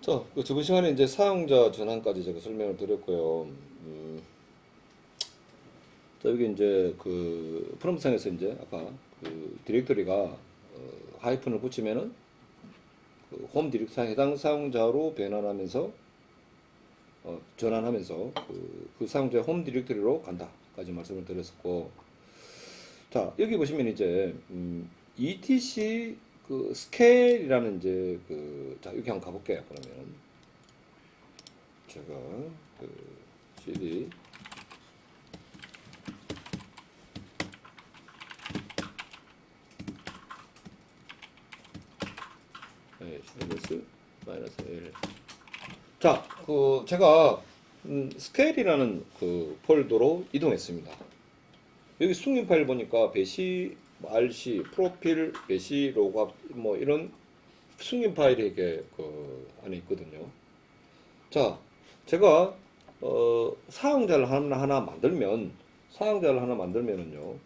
자, 그 저번 시간에 이제 사용자 전환까지 제가 설명을 드렸고요. 음, 자, 여기 이제 그 프롬프트상에서 이제 아까 그 디렉터리가 어, 하이픈을 붙이면은 그 홈 디렉터 해당 사용자로 변환하면서 어, 전환하면서 그, 그 사용자의 홈 디렉터리로 간다까지 말씀을 드렸었고 자 여기 보시면 이제 음, ETC 그 스케일이라는 이제 그 자 여기 한번 가볼게요 그러면. 제가 그 CD. 네, 마이너스 마이너스 1 자, 그 제가 음, 스케일이라는 그 폴더로 이동했습니다. 여기 숨긴 파일 보니까 배시, RC, 프로필, 배시, 로그업 뭐 이런 숨긴 파일이 이게 그 안에 있거든요. 자, 제가 어, 사용자를 하나 하나 만들면 사용자를 하나 만들면은요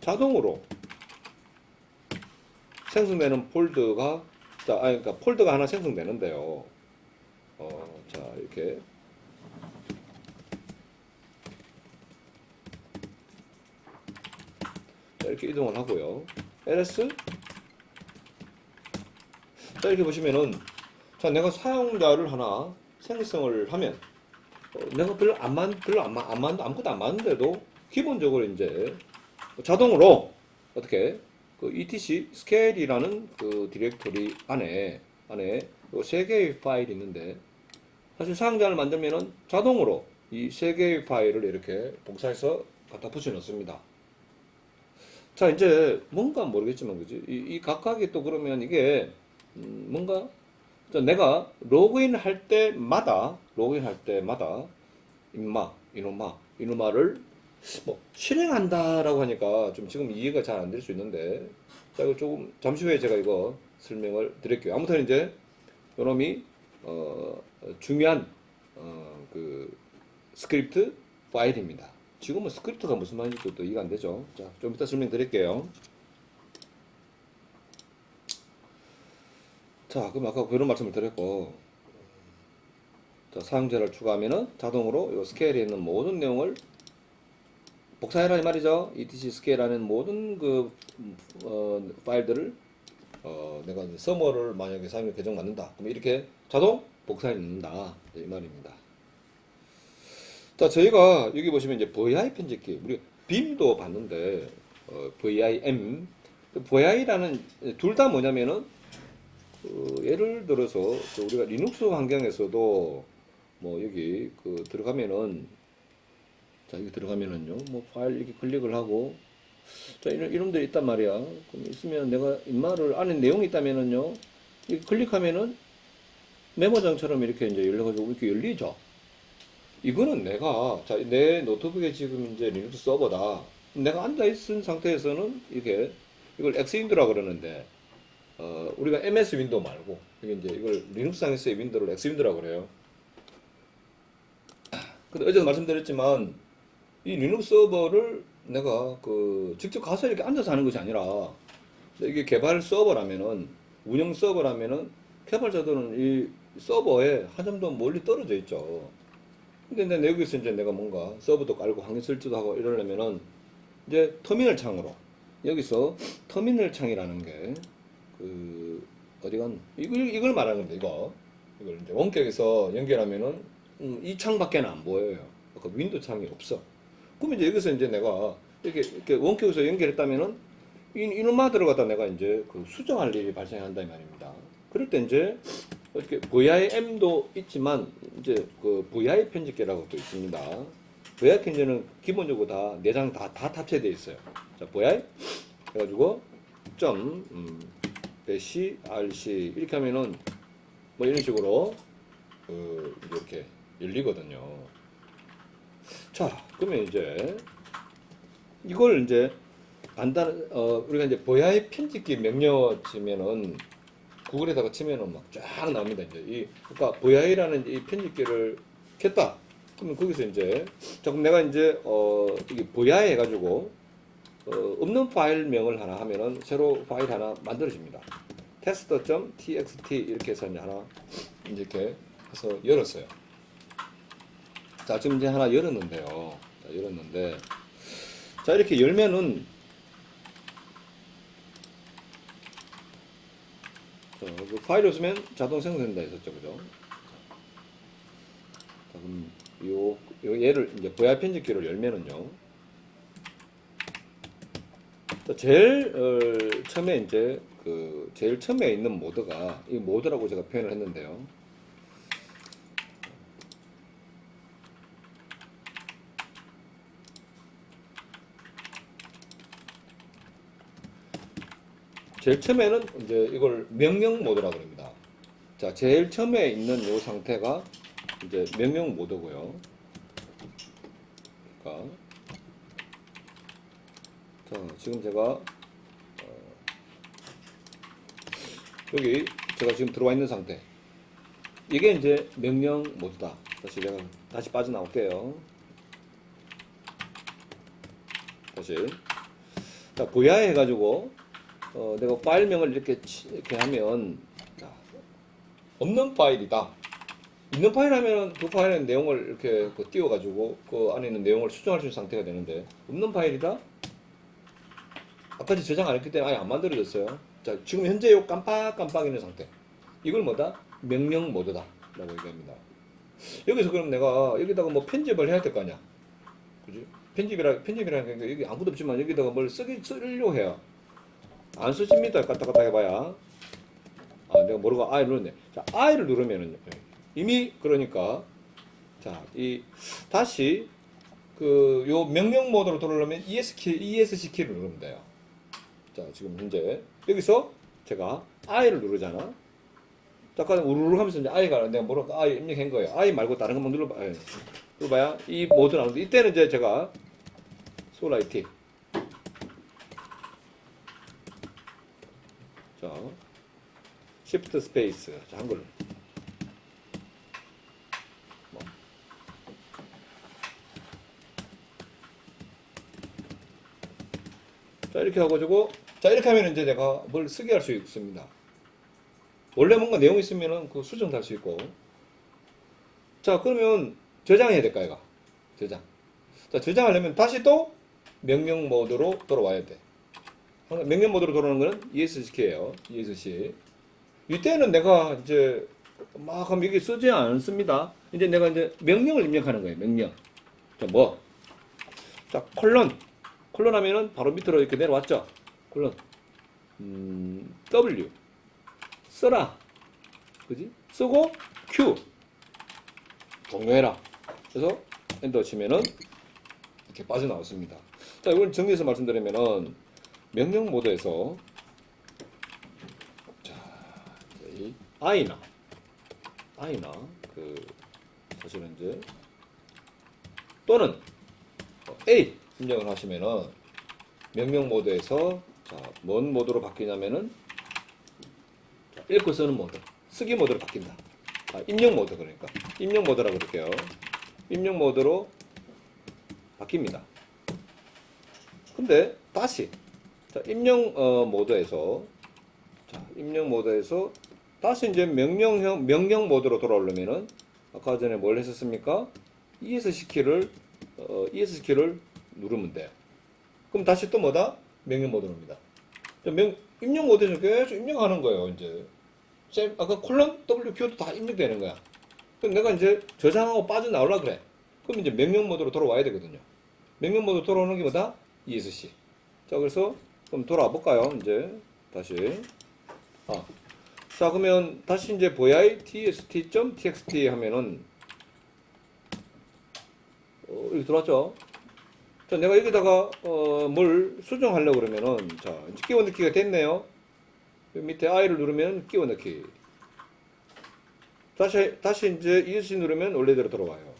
자동으로 생성되는 폴더가 자, 아니, 그러니까 폴더가 하나 생성되는데요. 어, 자, 이렇게 자, 이렇게 이동을 하고요. ls 자, 이렇게 보시면은 자, 내가 사용자를 하나 생성을 하면 어, 내가 별로 안 만, 별로 안, 만- 안, 만, 아무것도 안 맞는데도 기본적으로 이제 자동으로 어떻게 그 etc 스케일이라는 그 디렉토리 안에 안에 요세 개의 파일이 있는데 사실 사용자를 만들면은 자동으로 이 세 개의 파일을 이렇게 복사해서 갖다 붙여 넣습니다. 자 이제 뭔가 모르겠지만 그지 이, 이 각각이 또 그러면 이게 음, 뭔가 자, 내가 로그인 할 때마다 로그인 할 때마다 임마 이놈아 이놈아를 뭐 실행한다라고 하니까 좀 지금 이해가 잘 안 될 수 있는데 자 이거 조금 잠시 후에 제가 이거 설명을 드릴게요. 아무튼 이제 요놈이 어, 중요한 어, 그 스크립트 파일입니다. 지금은 스크립트가 무슨 말인지 또 이해가 안 되죠. 자, 좀 이따 설명드릴게요. 자, 그럼 아까 그런 말씀을 드렸고, 자, 사용자를 추가하면은 자동으로 이 스케일에 있는 모든 내용을 복사해라 이 말이죠. etc 스케일 안에 모든 그 음, 어, 파일들을 어, 내가 서머를 만약에 사용자 계정 만든다. 그럼 이렇게 자동 복사해 놓는다. 이 말입니다. 자, 저희가 여기 보시면 이제 VI 편집기, 우리 빔도 봤는데 어, VIM, VI라는 둘 다 뭐냐면은 그 예를 들어서 그 우리가 리눅스 환경에서도 뭐 여기 그 들어가면은 자 여기 들어가면은요 뭐 파일 이렇게 클릭을 하고 자 이런 이름들이 있단 말이야. 그럼 있으면 내가 인마를 안에 내용이 있다면은요 이렇게 클릭하면은 메모장처럼 이렇게 이제 열려가지고 이렇게 열리죠 이거는 내가 자 내 노트북에 지금 이제 리눅스 서버다 내가 앉아 있은 상태에서는 이게 이걸 엑스윈도라 그러는데 어, 우리가 MS 윈도우 말고 이게 이제 이걸 리눅스상에서의 윈도우를 윈도우라고 그래요. 근데 어제도 말씀드렸지만 이 리눅스 서버를 내가 그 직접 가서 이렇게 앉아서 하는 것이 아니라 이게 개발 서버라면은 운영 서버라면은 개발자들은 이 서버에 한 점도 멀리 떨어져 있죠. 근데 내 여기서 이제 내가 뭔가 서버도 깔고 환경 설치도 하고 이러려면은 이제 터미널 창으로 여기서 터미널 창이라는 게 그 어디 간 이걸 이걸 말하는 겁니다. 이거 이걸 이제 원격에서 연결하면은 음, 이 창밖에는 안 보여요. 그 윈도우 창이 없어. 그럼 이제 여기서 이제 내가 이렇게 이렇게 원격에서 연결했다면은 이 이놈아 들어가다 내가 이제 그 수정할 일이 발생한다 이 말입니다. 그럴 때 이제 이렇게 VIM도 있지만 이제 그 VI 편집기라고 또 있습니다. VI 편집은 기본적으로 다 내장 다 다 탑재되어 있어요. 자, VI 해가지고 점 음, RC 이렇게 하면은 뭐 이런 식으로 그 이렇게 열리거든요. 자, 그러면 이제 이걸 이제 간단 어 우리가 이제 VI 편집기 명령 치면은 구글에다가 치면은 막 쫙 나옵니다. 이제 이 그러니까 VI라는 이 편집기를 켰다. 그러면 거기서 이제 자 그럼 내가 이제 어 이게 VI 해가지고 어, 없는 파일명을 하나 하면은 새로 파일 하나 만들어집니다. test.txt 이렇게 해서 이제 하나 이렇게 해서 열었어요. 자, 지금 이제 하나 열었는데요. 자, 열었는데 자, 이렇게 열면은 그 파일이 없으면 자동 생성된다 했었죠, 그죠? 자, 그럼 요, 요 얘를 이제 VR 편집기를 열면은요. 자, 제일 어, 처음에 이제 그 제일 처음에 있는 모드가 이 모드라고 제가 표현을 했는데요. 제일 처음에는 이제 이걸 명령 모드라고 합니다. 자, 제일 처음에 있는 이 상태가 이제 명령 모드고요. 그러니까 자, 지금 제가 어, 여기 제가 지금 들어와 있는 상태. 이게 이제 명령 모드다. 다시 내가 다시 빠져나올게요. 다시 자, 보야 해가지고 어, 내가 파일명을 이렇게 치- 이렇게 하면 자, 없는 파일이다. 있는 파일 하면 그 파일의 내용을 이렇게 그 띄워가지고 그 안에 있는 내용을 수정할 수 있는 상태가 되는데 없는 파일이다. 아까 전 저장 안 했기 때문에 아예 안 만들어졌어요. 자, 지금 현재 요 깜빡깜빡 있는 상태. 이걸 뭐다? 명령 모드다. 라고 얘기합니다. 여기서 그럼 내가 여기다가 뭐 편집을 해야 될 거 아니야. 그지? 편집이라, 편집이라는 게 여기 아무도 없지만 여기다가 뭘 쓰기, 쓰려고 해요. 안 쓰집니다. 까딱 까딱 해봐야. 아, 내가 모르고 I 눌렀네. 자, I를 누르면은 이미 그러니까 자, 이 다시 그 요 명령 모드로 돌아오려면 ES 키, ESC 키를 누르면 돼요. 자, 지금 현재 여기서 제가 I를 누르잖아. 잠깐 우르르 하면서 이제 I가 내가 뭐라고 I 입력한 거예요. I 말고 다른 것만 눌러봐. 예. 눌러봐야 이 모드 나오는데 이때는 이제 제가 솔라이티 자, shift. 자, 한글. 뭐. 자, 이렇게 해가지고, 자, 이렇게 하면 이제 내가 뭘 쓰게 할 수 있습니다. 원래 뭔가 내용 있으면은 그 수정도 할수 있고. 자, 그러면 저장해야 될까, 이가 저장. 자, 저장하려면 다시 또 명령 모드로 돌아와야 돼. 명령 모드로 돌아오는 거는 ESC예요. ESC. 이때는 내가 이제 막 하면 이게 쓰지 않습니다. 이제 내가 이제 명령을 입력하는 거예요. 명령. 자, 뭐? 자, 콜론. 콜론 하면은 바로 밑으로 이렇게 내려왔죠. 콜론. 음, W. 써라. 그지? 쓰고 Q. 종료해라. 그래서 엔터 치면은 이렇게 빠져나왔습니다. 자, 이걸 정리해서 말씀드리면은 명령 모드에서 자, 이 I나 I나 그 사실은 이제 또는 어, A 입력을 하시면은 명령 모드에서 자, 뭔 모드로 바뀌냐면은 자, 읽고 쓰는 모드, 쓰기 모드로 바뀐다. 아, 입력 모드 그러니까 입력 모드라고 그럴게요. 입력 모드로 바뀝니다. 근데 다시 자, 입력 어, 모드에서 자, 입력 모드에서 다시 이제 명령형 명령 모드로 돌아오려면은 아까 전에 뭘 했었습니까? ESC 키를 어, ESC 키를 누르면 돼요. 그럼 다시 또 뭐다? 명령 모드입니다. 명, 입력 모드는 계속 입력하는 거예요, 이제. 쌤, 아까 콜론 WQ도 다 입력되는 거야. 그럼 내가 이제 저장하고 빠져나오려 그래. 그럼 이제 명령 모드로 돌아와야 되거든요. 명령 모드 돌아오는 게 뭐다? ESC. 자, 그래서 그럼 돌아와 볼까요? 이제 다시. 아. 자, 그러면 다시 이제 vi tst.txt 하면은 어, 여기 들어왔죠? 자, 내가 여기다가 어, 뭘 수정하려고 그러면은 자, 이제 끼워 넣기가 됐네요. 밑에 i를 누르면 끼워 넣기. 다시 다시 이제 ESC 누르면 원래대로 돌아와요.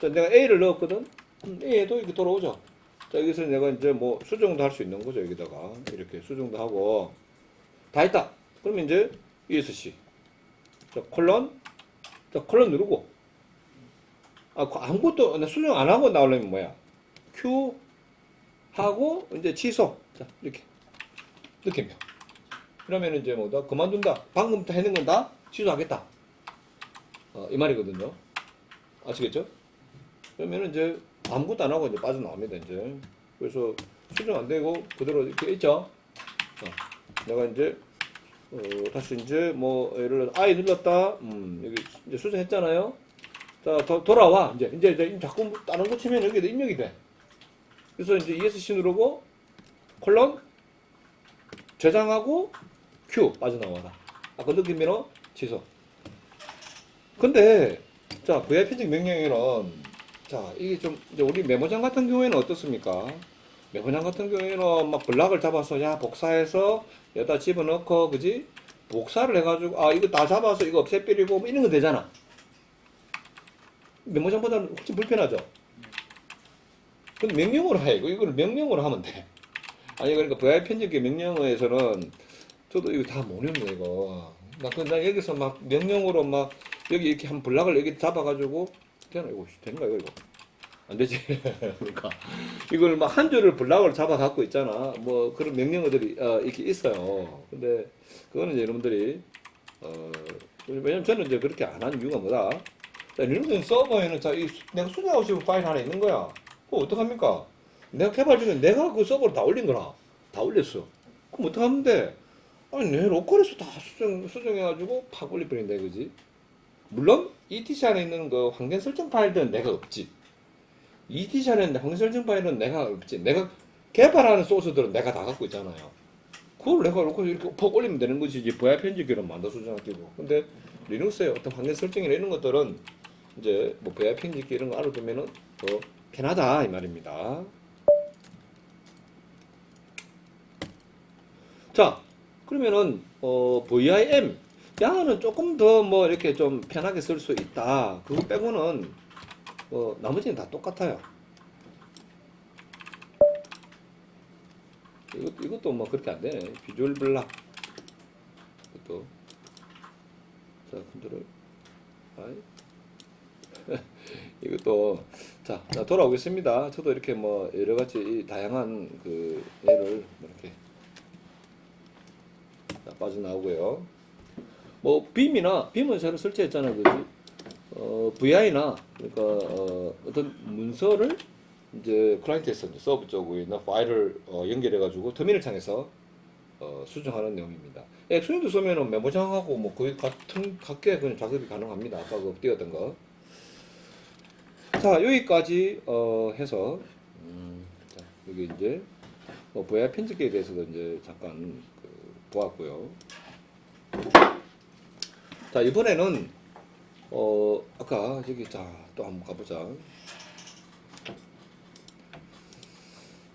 자, 내가 a를 넣었거든. 음, a에도 이렇게 돌아오죠. 자, 여기서 내가 이제 뭐 수정도 할 수 있는 거죠. 여기다가 이렇게 수정도 하고 다 했다. 그러면 이제 ESC. 자, 콜론. 자, 콜론 누르고. 아, 그 아무것도 나 수정 안 하고 나오려면 뭐야? Q 하고 이제 취소. 자, 이렇게. 면 그러면 이제 뭐다 그만둔다. 방금부터 했는 건다 취소하겠다. 어, 이 말이거든요. 아시겠죠? 그러면 이제 아무것도 안 하고 이제 빠져나옵니다. 이제 그래서 수정 안 되고 그대로 이렇게 있죠. 어, 내가 이제 어, 다시 이제 뭐 예를 들어 I 눌렀다. 음, 여기 이제 수정했잖아요. 자, 더, 돌아와. 이제 이제 이제 자꾸 뭐 다른 거 치면 여기도 입력이 돼. 그래서 이제 ESC 누르고 콜론 저장하고 Q 빠져나와라. 아까 느낀 면허 취소. 근데 자 VI 편집 명령에는 자 이게 좀 이제 우리 메모장 같은 경우에는 어떻습니까? 메모장 같은 경우에는 막 블락을 잡아서 야 복사해서 여기다 집어넣고 그지? 복사를 해가지고 아 이거 다 잡아서 이거 없애버리고 뭐 이런 거 되잖아. 메모장보다는 훨씬 불편하죠. 근데 명령으로 해. 이거 이거를 명령으로 하면 돼. 아니 그러니까 VI 편집기 명령어에서는 저도 이거 다 모르는 거 이거. 나, 그- 나 여기서 막 명령으로 막 여기 이렇게 한 블락을 여기 잡아가지고 되나 이거 된가 이거 안 되지. 그러니까 이걸 막 한 줄을 블락을 잡아 갖고 있잖아. 뭐 그런 명령어들이 어, 이렇게 있어요. 근데 그거는 이제 여러분들이 어 왜냐면 저는 이제 그렇게 안 한 이유가 뭐다. 자, 리눅스 서버에는 자, 이 내가 수정하고 싶은 파일 하나 있는 거야. 그럼 어떡합니까? 내가 개발 중에 내가 그 서버를 다 올린 거라. 다 올렸어. 그럼 어떡하면 돼? 아니, 내 로컬에서 다 수정, 수정해가지고 팍 올려버린다 이거지. 물론, ETC 안에 있는 그 환경 설정 파일들은 내가 없지. ETC 안에 있는 환경 설정 파일은 내가 없지. 내가 개발하는 소스들은 내가 다 갖고 있잖아요. 그걸 내가 로컬에 이렇게 퍽 올리면 되는 것이지. VI 편집기를 만들어 수정하기고. 근데 리눅스의 어떤 환경 설정이나 이런 것들은 이제 뭐 VI 편집기 이런 거 알아두면은 더 편하다 이 말입니다. 자, 그러면은 어 VIM 양은 조금 더 뭐 이렇게 좀 편하게 쓸 수 있다. 그거 빼고는 어 나머지는 다 똑같아요. 이것 이것도 뭐 그렇게 안 되네. 비주얼 블락 이것도 자 컨트롤 아이 이것도 자, 자 돌아오겠습니다. 저도 이렇게 뭐 여러 가지 이 다양한 그 예를 뭐 이렇게 자, 빠져나오고요. 뭐 빔이나 빔은 새로 설치했잖아요, 그지? 어, VI나 그러니까 어, 어떤 문서를 이제 클라이언트에서 이제 서브 쪽에 있는 파일을 어, 연결해 가지고 터미널 창에서 어, 수정하는 내용입니다. 엑스윈도 쓰면은 메모장하고 뭐 거의 같은 같게 그냥 작업이 가능합니다. 아까 그 띄웠던 거. 자 여기까지 어, 해서 음, 자, 여기 이제 뭐 VI 편집기에 대해서도 이제 잠깐 그, 보았고요. 자 이번에는 어 아까 여기 자또 한번 가보자.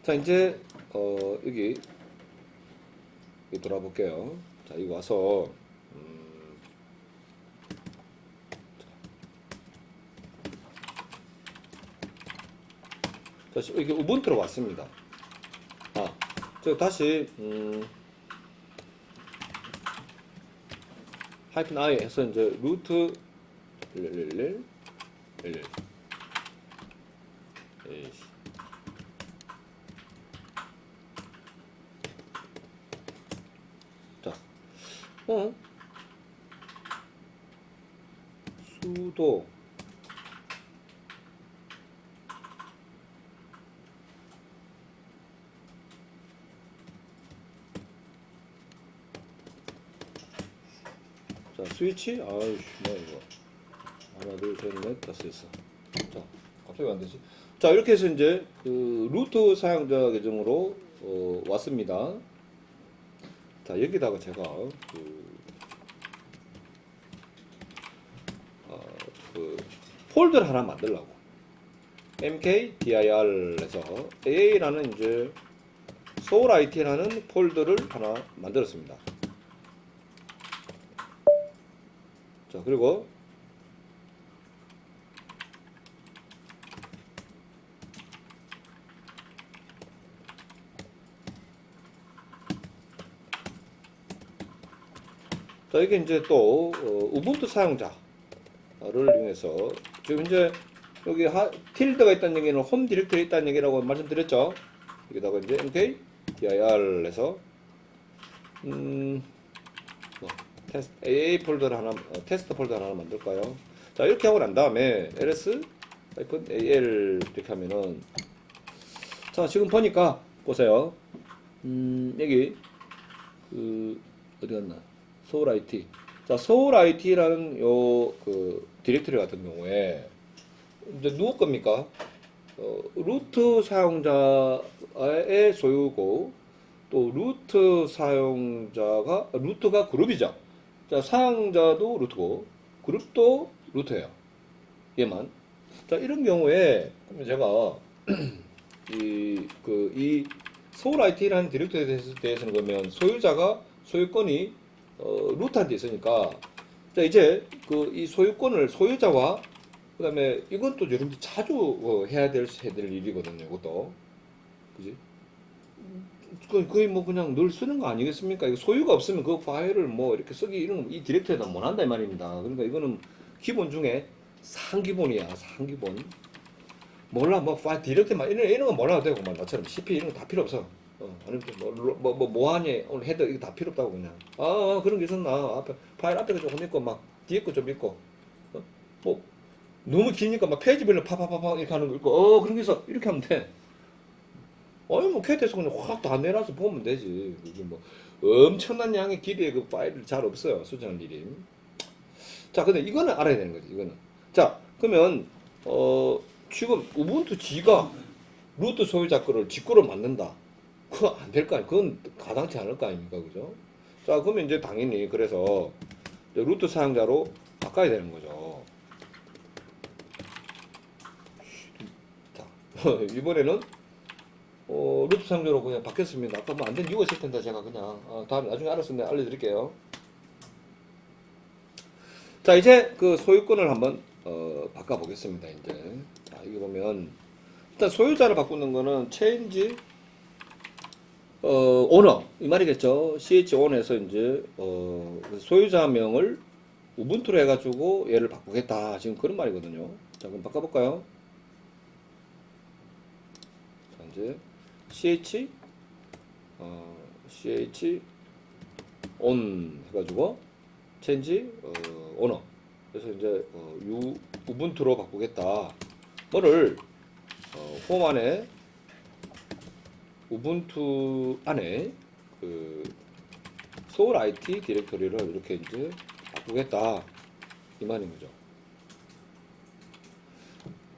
자 이제 어 여기 여기 돌아볼게요. 자 여기 와서 음, 자 시- 여기 우분투로 왔습니다. 아, 저 다시 음, 하이픈 해서 이제 루트 111 11 에이씨. 자, 어? 수도 자, 스위치? 아이씨, 뭐야, 이거. 하나, 둘, 셋, 넷, 다섯, 여섯. 자, 갑자기 안 되지? 자, 이렇게 해서 이제, 그, 루트 사용자 계정으로, 어, 왔습니다. 자, 여기다가 제가, 그, 어, 그, 폴더를 하나 만들려고. mkdir에서 AA라는 이제, 소울 IT라는 폴더를 하나 만들었습니다. 자, 그리고 자, 이게 이제 또 어, 우분투 사용자를 이용해서 지금 이제 여기 하, 틸드가 있다는 얘기는 홈 디렉터리 있다는 얘기라고 말씀드렸죠. 여기다가 이제 mk dir 해서 음, 테스트 AA 폴더를 하나 어, 테스트 폴더 하나 만들까요? 자 이렇게 하고 난 다음에 ls AL 이렇게 하면은 자 지금 보니까 보세요. 음 여기 그 어디 갔나 서울 IT 자 서울 IT라는 요 그 디렉토리 같은 경우에 이제 누구 겁니까? 어, 루트 사용자의 소유고 또 루트 사용자가 루트가 그룹이죠. 자 사용자도 루트고 그룹도 루트예요. 얘만. 자 이런 경우에 제가 이 그이 서울 IT라는 디렉터에 대해서- 대해서는 그러면 소유자가 소유권이 어, 루트한테 있으니까 자 이제 그 이 소유권을 소유자와 그 다음에 이건 또 여러분들 자주 어, 해야 될 해야 될 일이거든요. 이것도 그지? 그 거의 뭐 그냥 늘 쓰는 거 아니겠습니까? 소유가 없으면 그 파일을 뭐 이렇게 쓰기 이런 거이 디렉터에다 못 한다 이 말입니다. 그러니까 이거는 기본 중에 상기본이야 상기본. 몰라 뭐 파일 디렉터만 이런 이런 거 몰라도 되고 막 나처럼 CP 이런 거 다 필요 없어. 어, 아니 뭐뭐 뭐, 뭐 하니 오늘 헤더 이거 다 필요 없다고 그냥. 아, 아 그런 게 있었나 앞에 파일 앞에 거 조금 있고 막 뒤에 거 좀 있고. 어? 뭐 너무 기니까 막 페이지별로 파파파파 이렇게 하는 거 있고 어 그런 게 있어 이렇게 하면 돼. 아니 뭐 캐트에서 그냥 확 다 내놔서 보면 되지. 이게 뭐 엄청난 양의 길이의 그 파일이 잘 없어요 수정할 일이. 자 근데 이거는 알아야 되는 거지 이거는. 자 그러면 어 지금 우분투 G가 루트 소유자 거를 지 거로 만든다. 그거 안 될 거 아니 그건 가당치 않을 거 아닙니까 그죠? 자 그러면 이제 당연히 그래서 루트 사용자로 바꿔야 되는 거죠. 자 이번에는 어, 루트 상료로 그냥 바뀌었습니다. 아까 뭐 안 된 이유가 있을 텐데 제가 그냥 어, 다음에 나중에 알았으면 알려드릴게요. 자 이제 그 소유권을 한번 어, 바꿔보겠습니다. 이제 자 이게 보면 일단 소유자를 바꾸는 거는 change 어, 오너 이 말이겠죠. ch 오너에서 이제 어, 소유자명을 우분투로 해가지고 얘를 바꾸겠다. 지금 그런 말이거든요. 자 그럼 바꿔볼까요? 자 이제 ch 어, ch on 해가지고 change 어, 오너 그래서 이제 어, 유 우분투로 바꾸겠다. 뭐를 어, 홈 안에 우분투 안에 그 소울 IT 디렉토리를 이렇게 이제 바꾸겠다 이 말인 거죠.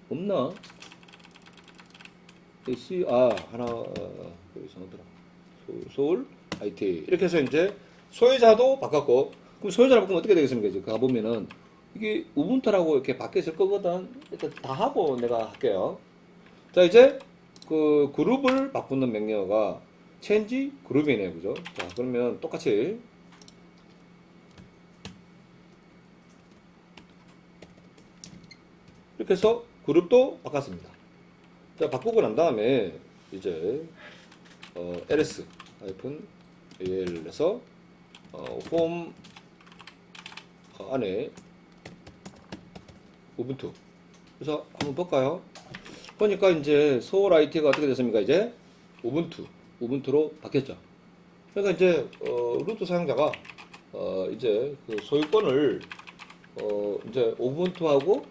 없나? C 아 하나 어, 소- 소울 IT 이렇게 해서 이제 소유자도 바꿨고 그럼 소유자를 바꾸면 어떻게 되겠습니까? 이제 가 보면은 이게 우분투라고 이렇게 바뀌어 있을 거거든. 일단 다 하고 내가 할게요. 자 이제 그 그룹을 바꾸는 명령어가 change 그룹이네요, 그죠? 자 그러면 똑같이 이렇게 해서 그룹도 바꿨습니다. 자 바꾸고 난 다음에 이제 어, ls al에서 어, 홈 어, 안에 우분투 그래서 한번 볼까요? 보니까 이제 서울 IT가 어떻게 됐습니까? 이제 우분투 우분투로 바뀌었죠. 그러니까 이제 어, 루트 사용자가 어, 이제 그 소유권을 어, 이제 우분투하고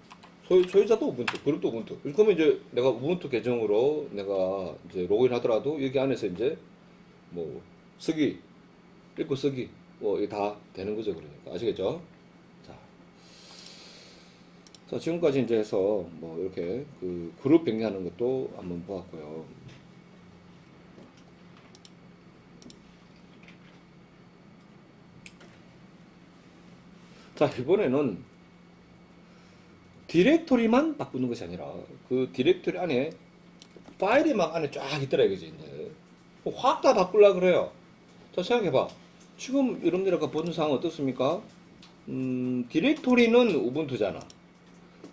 소유, 소유자도 우분투, 그룹도 우분투. 그러면 이제 내가 우분투 계정으로 내가 이제 로그인 하더라도 여기 안에서 이제 뭐 쓰기, 읽고 쓰기 뭐 이게 다 되는 거죠. 그러니까 아시겠죠? 자, 자 지금까지 이제 해서 뭐 이렇게 그 그룹 병리하는 것도 한번 보았고요. 자 이번에는 디렉토리만 바꾸는 것이 아니라 그 디렉토리 안에 파일이 막 안에 쫙 있더라 이거지 이제 확 다 바꾸려 그래요. 자 생각해봐. 지금 여러분들 아까 보는 상황 어떻습니까? 음, 디렉토리는 우분투잖아.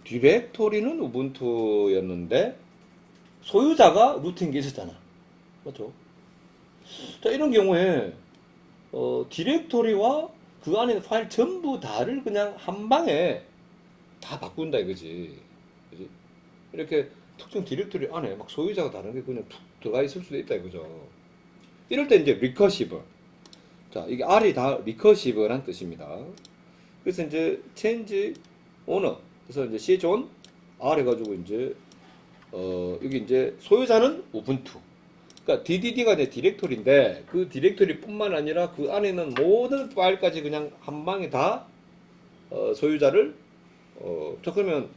디렉토리는 우분투였는데 소유자가 루트인 게 있었잖아. 맞죠? 자 이런 경우에 어, 디렉토리와 그 안에 파일 전부 다를 그냥 한 방에 다 바꾼다 이거지. 그지? 이렇게 특정 디렉토리 안에 막 소유자가 다른 게 그냥 툭 들어가 있을 수도 있다 이거죠. 이럴 때 이제 리커시브. 자, 이게 R이 다 리커시브란 뜻입니다. 그래서 이제 change owner. 그래서 이제 on R 해가지고 이제 어 여기 이제 소유자는 우분투. 그러니까 DDD가 이제 디렉토리인데 그 디렉토리뿐만 아니라 그 안에 있는 모든 파일까지 그냥 한 방에 다 어, 소유자를 어, 자 그러면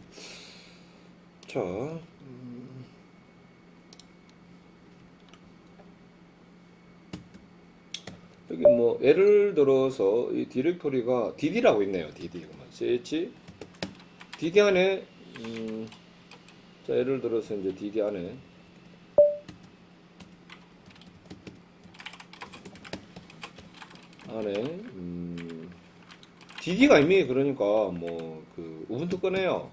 자 음, 여기 뭐 예를 들어서 이 디렉토리가 DD라고 있네요. DD 그만 ch DD 안에 음, 자 예를 들어서 이제 DD 안에 안에 음, DD가 이미 그러니까 뭐 그 우분투 꺼내요.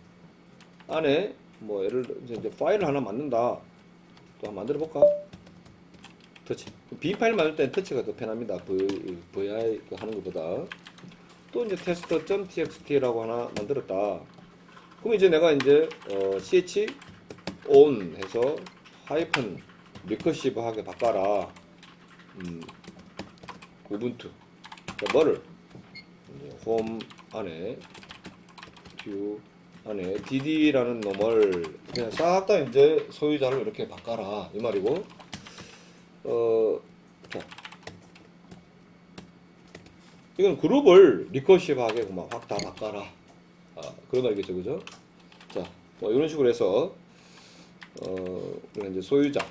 안에 뭐 예를 들어 이제 파일을 하나 만든다. 또 한번 만들어 볼까? 터치. B 파일 만들 때는 터치가 더 편합니다. V, VI 그 하는 것보다. 또 이제 test.txt라고 하나 만들었다. 그럼 이제 내가 이제 어, ch on 해서 하이픈 리커시브하게 바꿔라. 음, 우분투. 그러니까 뭐를 홈 안에 뷰 안에 dd라는 놈을 그냥 싹 다 이제 소유자를 이렇게 바꿔라 이 말이고 어, 자. 이건 그룹을 리커시브하게 그만 확 다 바꿔라. 아, 그런 말이겠죠, 그죠? 자, 뭐 이런 식으로 해서 어, 이제 소유자,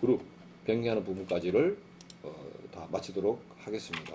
그룹, 변경하는 부분까지를 어, 다 마치도록 하겠습니다.